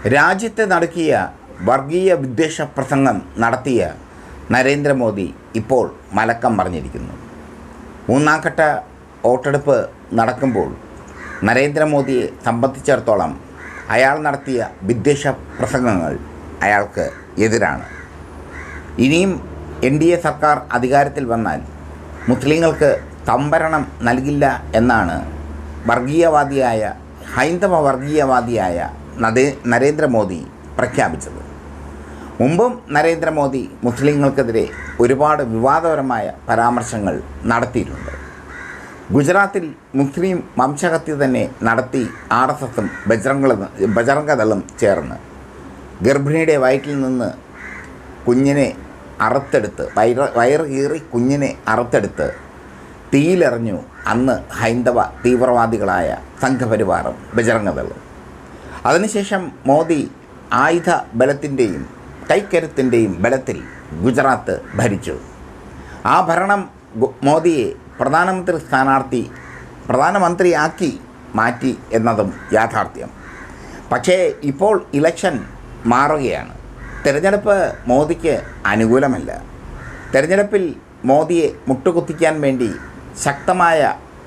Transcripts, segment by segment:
രാജ്യത്തെ നടക്കിയ വർഗീയ വിദ്വേഷ പ്രസംഗം നടത്തിയ നരേന്ദ്രമോദി ഇപ്പോൾ മലക്കം പറഞ്ഞിരിക്കുന്നു മൂന്നാംഘട്ട വോട്ടെടുപ്പ് നടക്കുമ്പോൾ നരേന്ദ്രമോദിയെ സംബന്ധിച്ചിടത്തോളം അയാൾ നടത്തിയ വിദ്വേഷ പ്രസംഗങ്ങൾ അയാൾക്ക് എതിരാണ്. ഇനിയും എൻ ഡി എ സർക്കാർ അധികാരത്തിൽ വന്നാൽ മുസ്ലിങ്ങൾക്ക് സംവരണം നൽകില്ല എന്നാണ് വർഗീയവാദിയായ ഹൈന്ദവ വർഗീയവാദിയായ നദേ നരേന്ദ്രമോദി പ്രഖ്യാപിച്ചത്. മുമ്പും നരേന്ദ്രമോദി മുസ്ലിങ്ങൾക്കെതിരെ ഒരുപാട് വിവാദപരമായ പരാമർശങ്ങൾ നടത്തിയിട്ടുണ്ട്. ഗുജറാത്തിൽ മുസ്ലിം വംശഹത്യ തന്നെ നടത്തി ആർ എസ് എസും ബജറംഗ ബജറംഗദളും ചേർന്ന്. ഗർഭിണിയുടെ വയറ്റിൽ നിന്ന് കുഞ്ഞിനെ അറുത്തെടുത്ത് വയറ് വയറ് കീറി കുഞ്ഞിനെ അറുത്തെടുത്ത് തീയിലെറിഞ്ഞു അന്ന് ഹൈന്ദവ തീവ്രവാദികളായ സംഘപരിവാറും ബജറംഗദളും അതിനുശേഷം മോദി ആയുധ ബലത്തിന്റെയും കൈക്കരുത്തിന്റെയും ബലത്തിൽ ഗുജറാത്ത് ഭരിച്ചു. ആ ഭരണം മോദിയെ പ്രധാനമന്ത്രി സ്ഥാനാർത്ഥി പ്രധാനമന്ത്രിയാക്കി മാറ്റി എന്നതും യാഥാർത്ഥ്യം. പക്ഷേ ഇപ്പോൾ ഇലക്ഷൻ മാറുകയാണ്. തിരഞ്ഞെടുപ്പ് മോദിക്ക് അനുകൂലമല്ല. തിരഞ്ഞെടുപ്പിൽ മോദിയെ മുട്ടുകുത്തിക്കാൻ വേണ്ടി ശക്തമായ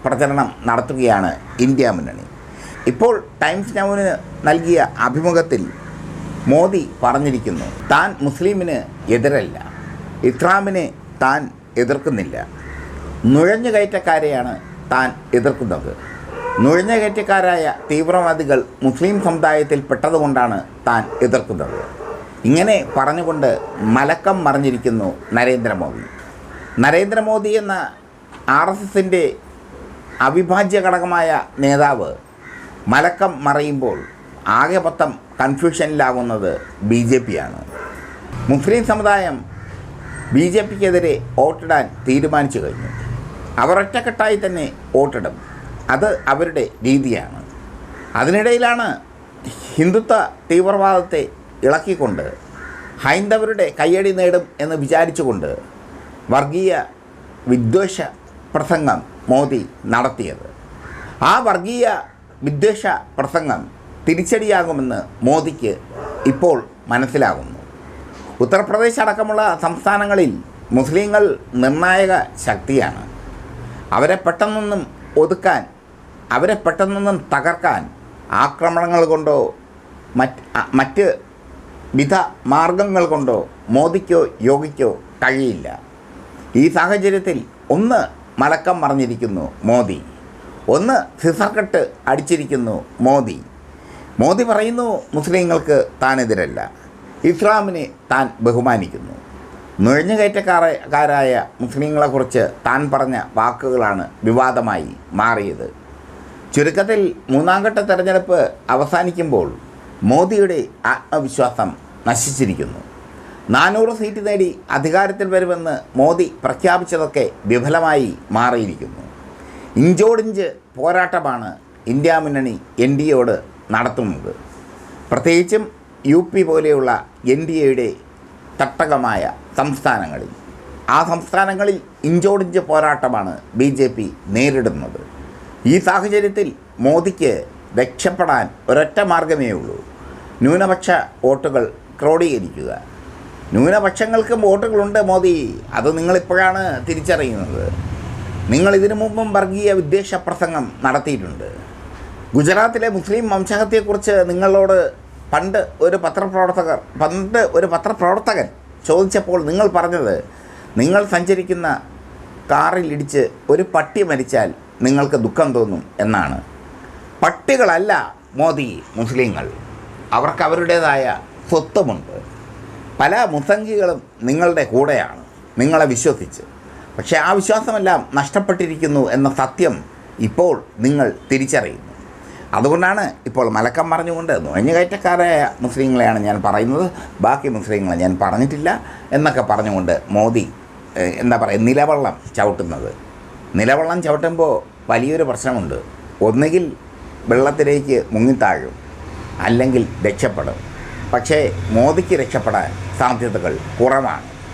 പ്രചരണം നടത്തുകയാണ് ഇന്ത്യ മുന്നണി. ഇപ്പോൾ ടൈംസ് നൗവിന് നൽകിയ അഭിമുഖത്തിൽ മോദി പറഞ്ഞിരിക്കുന്നു താൻ മുസ്ലിമിന് എതിരല്ല ഇസ്ലാമിനെ താൻ എതിർക്കുന്നില്ല. നുഴഞ്ഞുകയറ്റക്കാരെയാണ് താൻ എതിർക്കുന്നത്. നുഴഞ്ഞുകയറ്റക്കാരായ തീവ്രവാദികൾ മുസ്ലിം സമുദായത്തിൽ പെട്ടതുകൊണ്ടാണ് താൻ എതിർക്കുന്നത്. ഇങ്ങനെ പറഞ്ഞുകൊണ്ട് മലക്കം മറിഞ്ഞിരിക്കുന്നു നരേന്ദ്രമോദി. നരേന്ദ്രമോദി എന്ന ആർ എസ് എസിന്റെ അവിഭാജ്യ ഘടകമായ നേതാവ് മലക്കം മറയുമ്പോൾ ആകെ മൊത്തം കൺഫ്യൂഷനിലാകുന്നത് ബി ജെ പിയാണ്. മുസ്ലിം സമുദായം ബി ജെ പിക്കെതിരെ വോട്ടിടാൻ തീരുമാനിച്ചു കഴിഞ്ഞു. അവർ ഒറ്റക്കെട്ടായി തന്നെ വോട്ടിടും. അത് അവരുടെ രീതിയാണ്. അതിനിടയിലാണ് ഹിന്ദുത്വ തീവ്രവാദത്തെ ഇളക്കിക്കൊണ്ട് ഹൈന്ദവരുടെ കയ്യടി നേടും എന്ന് വിചാരിച്ചുകൊണ്ട് വർഗീയ വിദ്വേഷ പ്രസംഗം മോദി നടത്തിയത്. ആ വർഗീയ വിദ്വേഷ പ്രസംഗം തിരിച്ചടിയാകുമെന്ന് മോദിക്ക് ഇപ്പോൾ മനസ്സിലാകുന്നു. ഉത്തർപ്രദേശ് അടക്കമുള്ള സംസ്ഥാനങ്ങളിൽ മുസ്ലിങ്ങൾ നിർണായക ശക്തിയാണ്. അവരെ പെട്ടെന്നൊന്നും ഒതുക്കാൻ അവരെ പെട്ടെന്നൊന്നും തകർക്കാൻ ആക്രമണങ്ങൾ കൊണ്ടോ മറ്റ് മറ്റ് വിധ മാർഗങ്ങൾ കൊണ്ടോ മോദിക്കോ യോഗിക്കോ കഴിയില്ല. ഈ സാഹചര്യത്തിൽ ഒന്ന് മലക്കം മറിഞ്ഞിരിക്കുന്നു മോദി. ഒന്ന് സിസർക്കട്ട് അടിച്ചിരിക്കുന്നു മോദി. മോദി പറയുന്നു മുസ്ലിങ്ങൾക്ക് താനെതിരല്ല ഇസ്ലാമിനെ താൻ ബഹുമാനിക്കുന്നു. നുഴഞ്ഞുകയറ്റക്കാരായ മുസ്ലിങ്ങളെക്കുറിച്ച് താൻ പറഞ്ഞ വാക്കുകളാണ് വിവാദമായി മാറിയത്. ചുരുക്കത്തിൽ മൂന്നാംഘട്ട തെരഞ്ഞെടുപ്പ് അവസാനിക്കുമ്പോൾ മോദിയുടെ ആത്മവിശ്വാസം നശിച്ചിരിക്കുന്നു. നാനൂറ് സീറ്റ് നേടി അധികാരത്തിൽ വരുമെന്ന് മോദി പ്രഖ്യാപിച്ചതൊക്കെ വിഫലമായി മാറിയിരിക്കുന്നു. ഇഞ്ചോടിഞ്ച് പോരാട്ടമാണ് ഇന്ത്യ മുന്നണി എൻ ഡി എയോട് നടത്തുന്നത്. പ്രത്യേകിച്ചും യു പി പോലെയുള്ള എൻ ഡി എയുടെ തട്ടകമായ സംസ്ഥാനങ്ങളിൽ. ആ സംസ്ഥാനങ്ങളിൽ ഇഞ്ചോടിഞ്ച് പോരാട്ടമാണ് ബി ജെ പി നേരിടുന്നത്. ഈ സാഹചര്യത്തിൽ മോദിക്ക് രക്ഷപ്പെടാൻ ഒരൊറ്റ മാർഗമേ ഉള്ളൂ. ന്യൂനപക്ഷ വോട്ടുകൾ ക്രോഡീകരിക്കുക. ന്യൂനപക്ഷങ്ങൾക്കും വോട്ടുകളുണ്ട് മോദി. അത് നിങ്ങളിപ്പോഴാണ് തിരിച്ചറിയുന്നത്. നിങ്ങൾ ഇതിനു മുമ്പും വർഗീയ വിദ്വേഷ പ്രസംഗം നടത്തിയിട്ടുണ്ട്. ഗുജറാത്തിലെ മുസ്ലിം വംശഹത്യയെക്കുറിച്ച് നിങ്ങളോട് പണ്ട് ഒരു പത്രപ്രവർത്തകർ പണ്ട് ഒരു പത്രപ്രവർത്തകൻ ചോദിച്ചപ്പോൾ നിങ്ങൾ പറഞ്ഞത് നിങ്ങൾ സഞ്ചരിക്കുന്ന കാറിലിടിച്ച് ഒരു പട്ടി മരിച്ചാൽ നിങ്ങൾക്ക് ദുഃഖം തോന്നും എന്നാണ്. പട്ടികളല്ല മോദി മുസ്ലിങ്ങൾ അവർക്ക് അവരുടേതായ സ്വത്വമുണ്ട്. പല മുസംഗികളും നിങ്ങളുടെ കൂടെയാണ് നിങ്ങളെ വിശ്വസിച്ച്. പക്ഷേ ആ വിശ്വാസമെല്ലാം നഷ്ടപ്പെട്ടിരിക്കുന്നു എന്ന സത്യം ഇപ്പോൾ നിങ്ങൾ തിരിച്ചറിയുന്നു. അതുകൊണ്ടാണ് ഇപ്പോൾ മലക്കം പറഞ്ഞുകൊണ്ട് നുഴഞ്ഞുകയറ്റക്കാരായ മുസ്ലിങ്ങളെയാണ് ഞാൻ പറയുന്നത്. ബാക്കി മുസ്ലിങ്ങളെ ഞാൻ പറഞ്ഞിട്ടില്ല എന്നൊക്കെ പറഞ്ഞുകൊണ്ട് മോദി എന്താ പറയുക നിലവള്ളം ചവിട്ടുന്നത്. നിലവള്ളം ചവിട്ടുമ്പോൾ വലിയൊരു പ്രശ്നമുണ്ട്. ഒന്നുകിൽ വെള്ളത്തിലേക്ക് മുങ്ങിത്താഴും അല്ലെങ്കിൽ രക്ഷപ്പെടും. പക്ഷേ മോദിക്ക് രക്ഷപ്പെടാൻ സാധ്യതകൾ കുറവാണ്.